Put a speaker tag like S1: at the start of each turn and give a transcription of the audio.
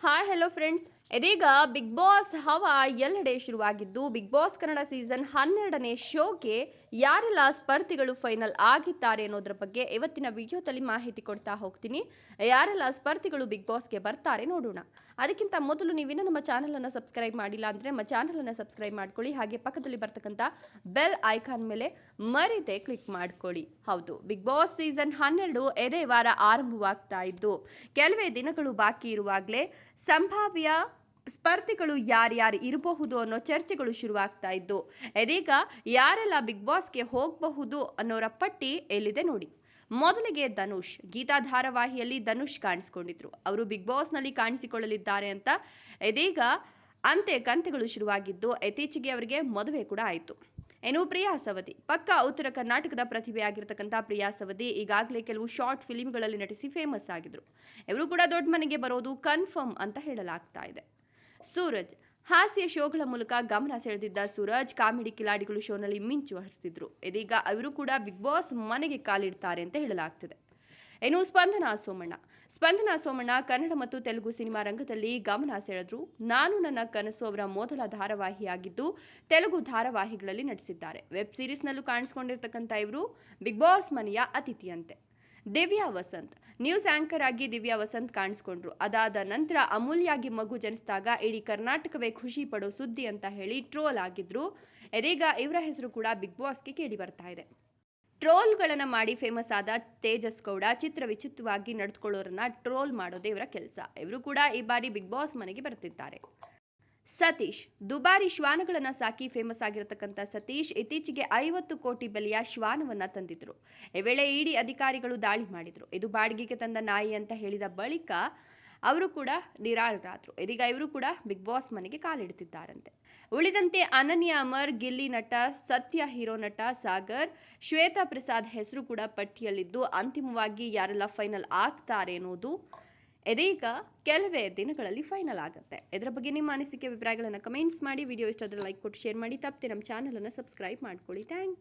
S1: Hi hello friends ಇದೀಗ Bigg Boss ಹವಾ ಎಲ್ಲೆಡೆ ಶುರುವಾಗಿದ್ದು ಬಿಗ್ ಬಾಸ್ ಕನ್ನಡ ಸೀಸನ್ ಹನ್ನೆರಡನೇ ಶೋಗೆ ಯಾರೆಲ್ಲ ಸ್ಪರ್ಧಿಗಳು ಫೈನಲ್ ಆಗಿದ್ದಾರೆ ಅನ್ನೋದ್ರ ಬಗ್ಗೆ ಇವತ್ತಿನ ವಿಡಿಯೋದಲ್ಲಿ ಮಾಹಿತಿ ಕೊಡ್ತಾ ಹೋಗ್ತೀನಿ. ಯಾರೆಲ್ಲ ಸ್ಪರ್ಧಿಗಳು ಬಿಗ್ ಬಾಸ್ಗೆ ಬರ್ತಾರೆ ನೋಡೋಣ. ಅದಕ್ಕಿಂತ ಮೊದಲು ನೀವಿನ್ನೂ ನಮ್ಮ ಚಾನಲನ್ನು ಸಬ್ಸ್ಕ್ರೈಬ್ ಮಾಡಿಲ್ಲ ಅಂದರೆ ನಮ್ಮ ಚಾನಲನ್ನು ಸಬ್ಸ್ಕ್ರೈಬ್ ಮಾಡ್ಕೊಳ್ಳಿ. ಹಾಗೆ ಪಕ್ಕದಲ್ಲಿ ಬರ್ತಕ್ಕಂಥ ಬೆಲ್ ಐಕಾನ್ ಮೇಲೆ ಮರಿದೆ ಕ್ಲಿಕ್ ಮಾಡ್ಕೊಳ್ಳಿ. ಹೌದು ಬಿಗ್ ಬಾಸ್ ಸೀಸನ್ ಹನ್ನೆರಡು ಎದೇ ವಾರ ಆರಂಭವಾಗ್ತಾ ಇದ್ದು, ಕೆಲವೇ ದಿನಗಳು ಬಾಕಿ ಇರುವಾಗಲೇ ಸಂಭಾವ್ಯ ಸ್ಪರ್ಧಿಗಳು ಯಾರ್ಯಾರು ಇರಬಹುದು ಅನ್ನೋ ಚರ್ಚೆಗಳು ಶುರುವಾಗ್ತಾ ಇದ್ದು, ಇದೀಗ ಯಾರೆಲ್ಲ ಬಿಗ್ ಬಾಸ್ಗೆ ಹೋಗಬಹುದು ಅನ್ನೋರ ಪಟ್ಟಿ ಎಲ್ಲಿದೆ ನೋಡಿ. ಮೊದಲಿಗೆ ಧನುಷ್ ಗೀತಾ ಧಾರಾವಾಹಿಯಲ್ಲಿ ಧನುಷ್ ಕಾಣಿಸ್ಕೊಂಡಿದ್ರು. ಅವರು ಬಿಗ್ ಬಾಸ್ನಲ್ಲಿ ಕಾಣಿಸಿಕೊಳ್ಳಲಿದ್ದಾರೆ ಅಂತ ಇದೀಗ ಅಂತೆ ಕಂತೆಗಳು ಶುರುವಾಗಿದ್ದು, ಇತ್ತೀಚೆಗೆ ಅವರಿಗೆ ಮದುವೆ ಕೂಡ ಆಯಿತು. ಏನು ಪ್ರಿಯಾ ಸವದಿ, ಪಕ್ಕ ಉತ್ತರ ಕರ್ನಾಟಕದ ಪ್ರತಿಭೆಯಾಗಿರ್ತಕ್ಕಂಥ ಪ್ರಿಯಾ ಸವದಿ ಈಗಾಗಲೇ ಕೆಲವು ಶಾರ್ಟ್ ಫಿಲಿಮ್ಗಳಲ್ಲಿ ನಟಿಸಿ ಫೇಮಸ್ ಆಗಿದ್ರು. ಇವರು ಕೂಡ ದೊಡ್ಡ ಮನೆಗೆ ಬರೋದು ಕನ್ಫರ್ಮ್ ಅಂತ ಹೇಳಲಾಗ್ತಾ ಇದೆ. ಸೂರಜ್. ಹಾಸ್ಯ ಶೋಗಳ ಮೂಲಕ ಗಮನ ಸೆಳೆದಿದ್ದ ಸೂರಜ್ ಕಾಮಿಡಿ ಕಿಲಾಡಿಗಳು ಶೋನಲ್ಲಿ ಮಿಂಚು ಹರಿಸ್ತಿದ್ರು. ಇದೀಗ ಅವರು ಕೂಡ ಬಿಗ್ ಬಾಸ್ ಮನೆಗೆ ಕಾಲಿಡ್ತಾರೆ ಅಂತ ಹೇಳಲಾಗ್ತಿದೆ. ಇನ್ನು ಸ್ಪಂದನಾ ಸೋಮಣ್ಣ. ಸ್ಪಂದನಾ ಸೋಮಣ್ಣ ಕನ್ನಡ ಮತ್ತು ತೆಲುಗು ಸಿನಿಮಾ ರಂಗದಲ್ಲಿ ಗಮನ ಸೆಳೆದ್ರು. ನಾನು ನನ್ನ ಕನಸು ಅವರ ಮೊದಲ ಧಾರಾವಾಹಿಯಾಗಿದ್ದು ತೆಲುಗು ಧಾರಾವಾಹಿಗಳಲ್ಲಿ ನಟಿಸಿದ್ದಾರೆ. ವೆಬ್ ಸೀರೀಸ್ನಲ್ಲೂ ಕಾಣಿಸ್ಕೊಂಡಿರ್ತಕ್ಕಂಥ ಇವರು ಬಿಗ್ ಬಾಸ್ ಮನೆಯ ಅತಿಥಿಯಂತೆ. ದಿವ್ಯಾ ವಸಂತ್. ನ್ಯೂಸ್ ಆಂಕರ್ ಆಗಿ ದಿವ್ಯಾ ವಸಂತ್ ಕಾಣಿಸ್ಕೊಂಡ್ರು. ಅದಾದ ನಂತರ ಅಮೂಲ್ಯಾಗಿ ಮಗು ಜನಿಸಿದಾಗ ಇಡೀ ಕರ್ನಾಟಕವೇ ಖುಷಿ ಪಡೋ ಸುದ್ದಿ ಅಂತ ಹೇಳಿ ಟ್ರೋಲ್ ಆಗಿದ್ರು. ಇದೀಗ ಇವರ ಹೆಸರು ಕೂಡ ಬಿಗ್ ಬಾಸ್ಗೆ ಕೇಳಿ ಬರ್ತಾ ಇದೆ. ಟ್ರೋಲ್ಗಳನ್ನು ಮಾಡಿ ಫೇಮಸ್ ಆದ ತೇಜಸ್ ಗೌಡ ಚಿತ್ರ ವಿಚಿತ್ರವಾಗಿ ನಡೆದುಕೊಳ್ಳೋರನ್ನ ಟ್ರೋಲ್ ಮಾಡೋದೇ ಇವರ ಕೆಲಸ. ಇವರು ಕೂಡ ಈ ಬಾರಿ ಬಿಗ್ ಬಾಸ್ ಮನೆಗೆ ಬರ್ತಿದ್ದಾರೆ. ಸತೀಶ್, ದುಬಾರಿ ಶ್ವಾನಗಳನ್ನು ಸಾಕಿ ಫೇಮಸ್ ಆಗಿರತಕ್ಕಂಥ ಸತೀಶ್ ಇತ್ತೀಚೆಗೆ ಐವತ್ತು ಕೋಟಿ ಬೆಲೆಯ ಶ್ವಾನವನ್ನ ತಂದಿದ್ರು. ಈ ವೇಳೆ ಇಡಿ ಅಧಿಕಾರಿಗಳು ದಾಳಿ ಮಾಡಿದ್ರು. ಇದು ಬಾಡಿಗೆಗೆ ತಂದ ನಾಯಿ ಅಂತ ಹೇಳಿದ ಬಳಿಕ ಅವರು ಕೂಡ ನಿರಾಳರಾದರು. ಇದೀಗ ಇವರು ಕೂಡ ಬಿಗ್ ಬಾಸ್ ಮನೆಗೆ ಕಾಲಿಡುತ್ತಿದ್ದಾರಂತೆ. ಉಳಿದಂತೆ ಅನನ್ಯ ಅಮರ್, ಗಿಲ್ಲಿ ನಟ, ಸತ್ಯ ಹೀರೋ ನಟ ಸಾಗರ್, ಶ್ವೇತಾ ಪ್ರಸಾದ್ ಹೆಸರು ಕೂಡ ಪಟ್ಟಿಯಲ್ಲಿದ್ದು, ಅಂತಿಮವಾಗಿ ಯಾರೆಲ್ಲ ಫೈನಲ್ ಆಗ್ತಾರೆ ಅನ್ನೋದು ಇದೀಗ ಕೆಲವೇ ದಿನಗಳಲ್ಲಿ ಫೈನಲ್ ಆಗುತ್ತೆ. ಇದರ ಬಗ್ಗೆ ನಿಮ್ಮ ಅನಿಸಿಕೆ, ಅಭಿಪ್ರಾಯಗಳನ್ನು ಕಮೆಂಟ್ಸ್ ಮಾಡಿ. ವಿಡಿಯೋ ಇಷ್ಟ ಲೈಕ್ ಕೊಟ್ಟು ಶೇರ್ ಮಾಡಿ. ತಪ್ಪದೆ ನಮ್ಮ ಚಾನಲನ್ನು ಸಬ್ಸ್ಕ್ರೈಬ್ ಮಾಡ್ಕೊಳ್ಳಿ. ಥ್ಯಾಂಕ್